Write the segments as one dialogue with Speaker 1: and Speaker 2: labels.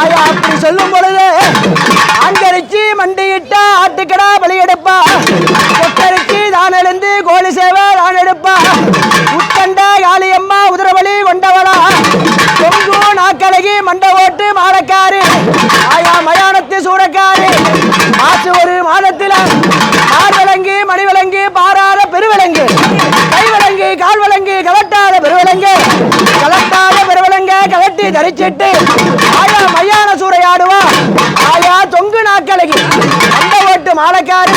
Speaker 1: ஆயா அப்படி சொல்லும் பொழுது அங்கரிச்சு மண்டியிட்டா ஆட்டுக்கடா பலி எடுப்பா. கொக்கரிச்சு தான் எழுந்து கோழி சேவை தான் எடுப்பா. உட்கண்ட காளியம்மா உதிரபலி கொண்டவளா. கொங்கு நாக்கழகி மண்ட ஓட்டு மாடக்காரி ஆயா மயானத்து சூடக்காரு ஆற்று ஒரு மாதத்தில் மார்விலங்கு மணிவிலங்கு பாராத பெருவிலங்கு. கைவிலங்கு கால்விலங்கு கலட்டாத பெருவிலங்கு கலட்டாத பெருவிலங்க கலட்டி தரிச்சிட்டு ஆயா மையான சூறையாடுவா. ஆயா தொங்கு நாக்கலகி அந்த ஓட்டு மாலைக்காரு.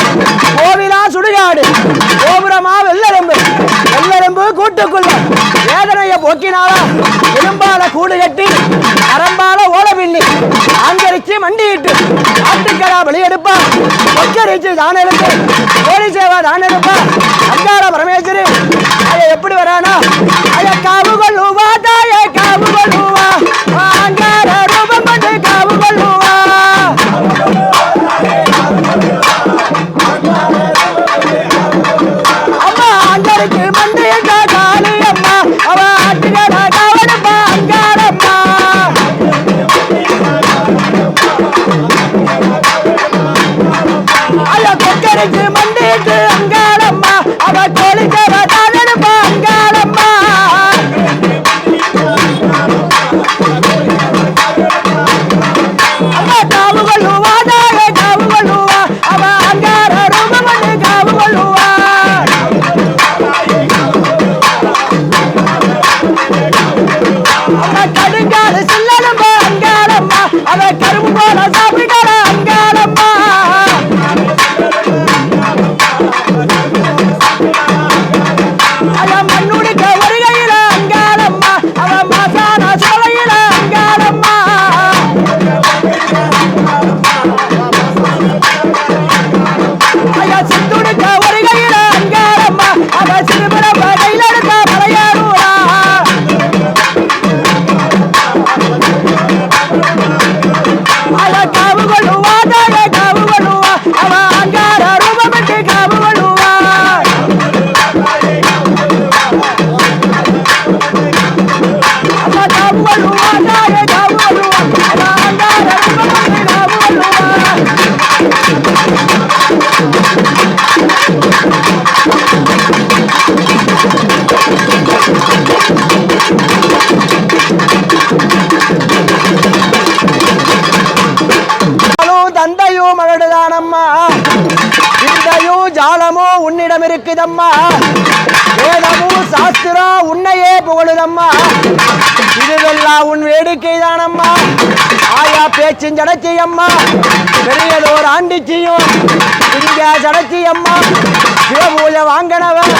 Speaker 1: கோவிலா சுடுகாடு. கோபுரமா வெள்ளெலும்பு வெள்ளெலும்பு கூட்டுக்குள்ள. வேதனையை போக்கினாலா எலும்பால கூடு கட்டி அரம்பால ஓல பின்னி. ஆங்கரிச்சு மண்டியிட்டு ஆட்டுக்கடா வெளியெடுப்பா கொக்கரிச்சு தான கோழி சேவா தானெடுப்பா. அங்கார பரமேஸ்வரி. ஐயா மண்டிட்டு அங்காளம்மா. அவ கோழிக்கவ தானெடுப்பா அங்காளம்மா. அம்மா காவு கொள்ளுவா காவு கொள்ளுவா. அவ அங்கார கொண்டு காவு கொள்ளுவா. வேதம் இருக்குதம்மா வேதமும் சாஸ்திரம் உன்னையே புகழுதம்மா. இதுவெல்லாம் உன் வேடிக்கை தானம்மா ஆயா பேச்சும் ஜடச்சி அம்மா பெரியதோர் ஆண்டிச்சியும் இங்க ஜடச்சி அம்மா சிவபூஜை வாங்கினவன்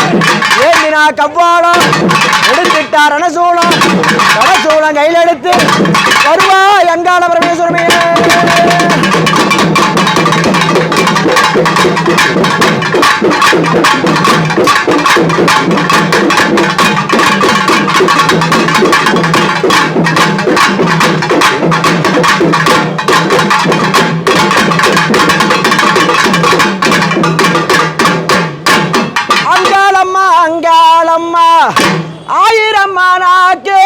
Speaker 1: ஏந்தினா கவ்வாளம் எடுத்துட்டா ரணசூளம் ரணசூளம் கையில் எடுத்து வருவா அங்காளம்மா ஆயிரம் நாக்கு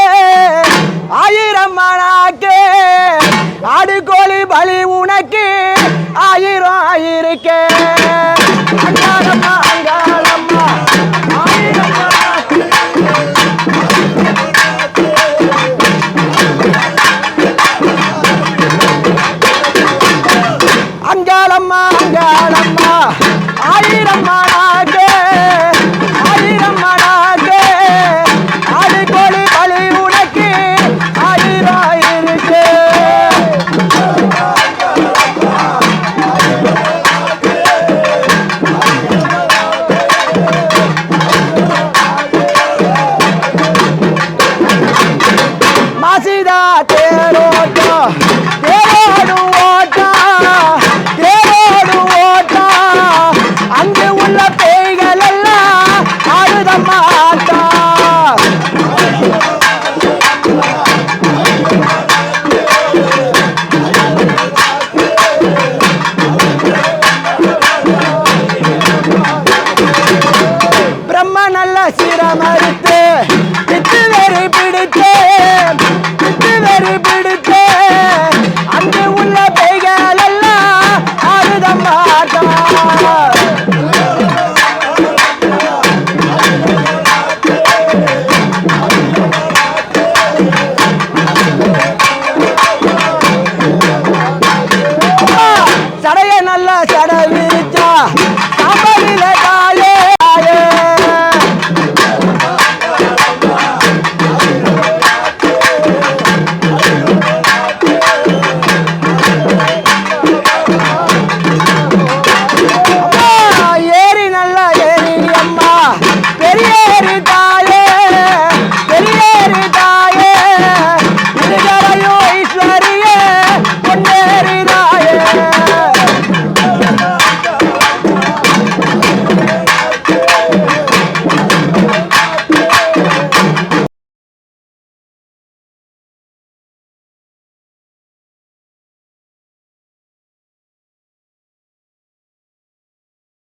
Speaker 1: ஆயிரம் நாக்கு அடுகோழி பலி உனக்கு ஆயிரம் ஆயிருக்கே. அங்காளம்மா